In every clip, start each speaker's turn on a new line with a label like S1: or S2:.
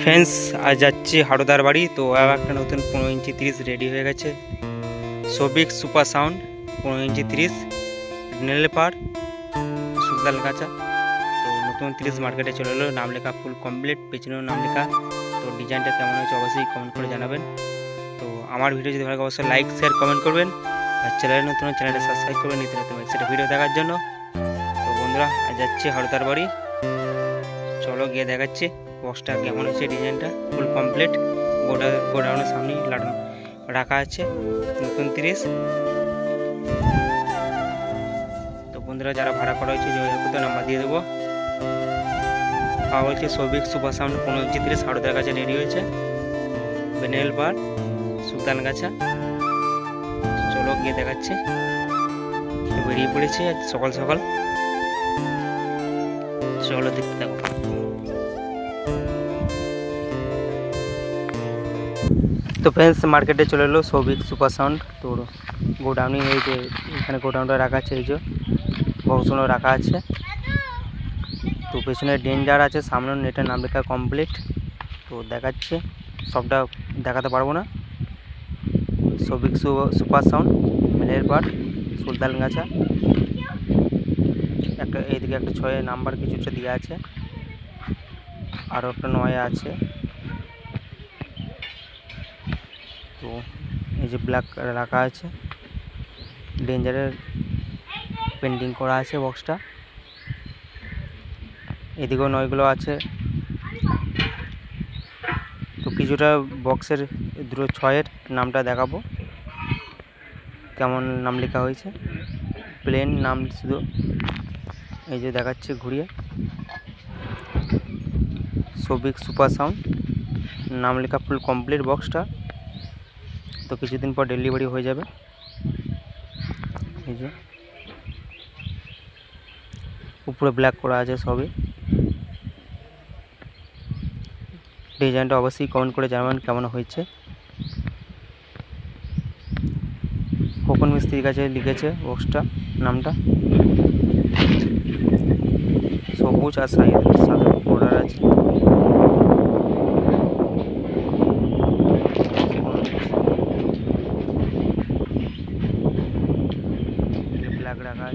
S1: Friends, আজ যাচ্ছি হাড়োদার বাড়ি, তো একটা নতুন পনেরো ইঞ্চি তিরিশ রেডি হয়ে গেছে। সবিক সুপার সাউন্ড পনেরো ইঞ্চি তিরিশ নেলেপার সুলতান কাঁচা। তো নতুন তিরিশ মার্কেটে চলে এলো, নাম লেখা ফুল কমপ্লিট পেছনেও নাম লেখা। তো ডিজাইনটা কেমন হয়েছে অবশ্যই কমেন্ট করে জানাবেন। তো আমার ভিডিও যদি ভালো লাগে, অবশ্যই লাইক শেয়ার কমেন্ট করবেন। আর চ্যানেল নতুন চ্যানেলটা সাবস্ক্রাইব করবেন, নিত্য নতুন সেটা ভিডিও দেখার জন্য। তো বন্ধুরা, আজ যাচ্ছি হাড়োদার বাড়ি। চলো গিয়ে দেখাচ্ছি। বক্সটা কেমন হয়েছে ডিজাইনটা ফুল কমপ্লিট গোডা গোডাউনের সামনে লাগানো রাখা আছে নতুন তিরিশ। তো বন্ধুরা, যারা ভাড়া করা হয়েছে, যোগাযোগ নাম্বার দিয়ে দেবো। পাওয়া হচ্ছে সৌভিক সুপার সাউন্ড পনেরো ইঞ্চি তিরিশ হাড়োদার কাছে রেডি হয়েছে। বেনেল পার সুলতান গাছা। চলো গিয়ে দেখাচ্ছে। বেরিয়ে পড়েছে আজ সকাল সকাল। চলো দেখতে থাকো। তো ফ্রেন্ডস মার্কেটে চলে এলো সৌভিক সুপার সাউন্ড তো গোডাউনে এই যে এখানে গোডাউনটা রাখা আছে, এই যে বক্সগুলো রাখা আছে। তো পেছনে ডেঞ্জার আছে সামনে নেটের নাম লেখা কমপ্লিট তো দেখাচ্ছে, সবটা দেখাতে পারব না। সৌভিক সুপার সাউন্ড মেলের পার সুলতান গাছা। একটা, এইদিকে একটা ছয়ের নাম্বার কিছুটা দেওয়া আছে। আরও একটা নয় আছে। তো এই যে ব্ল্যাক রাখা আছে। ডেঞ্জারের পেন্টিং করা আছে বক্সটা এদিকেও নয়গুলো আছে। তো কিছুটা বক্সের দুটো ছয়ের নামটা দেখাবো। কেমন নাম লেখা হয়েছে? প্লেন নাম শুধু। এই যে দেখাচ্ছে ঘুরিয়ে। সবিক সুপার সাউন্ড নাম লেখা ফুল কমপ্লিট বক্সটা তো কিছুদিন পর ডেলিভারি হয়ে যাবে। এই যে। উপরে ব্ল্যাক করা আছে সবই। ডিজাইনটা অবশ্যই কমেন্ট করে জানাবেন কেমন হয়েছে। খোকন মিস্ত্রির কাছে লিখেছে বক্সটা নামটা। সবুজ আর সাইড সাদা বর্ডার আছে। ফ্ল্যাগ রাখা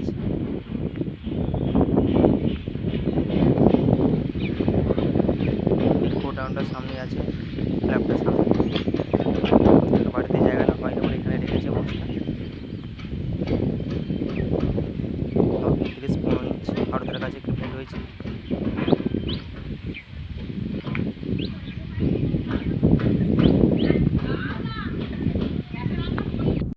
S1: গোডাউনটা সামনে আছে ফ্ল্যাগটা সামনে বাড়িতে জায়গা না পাই আমার এখানে রেখেছে বস্তা তিরিশ পনেরো ভারতের কাছে একটু রয়েছে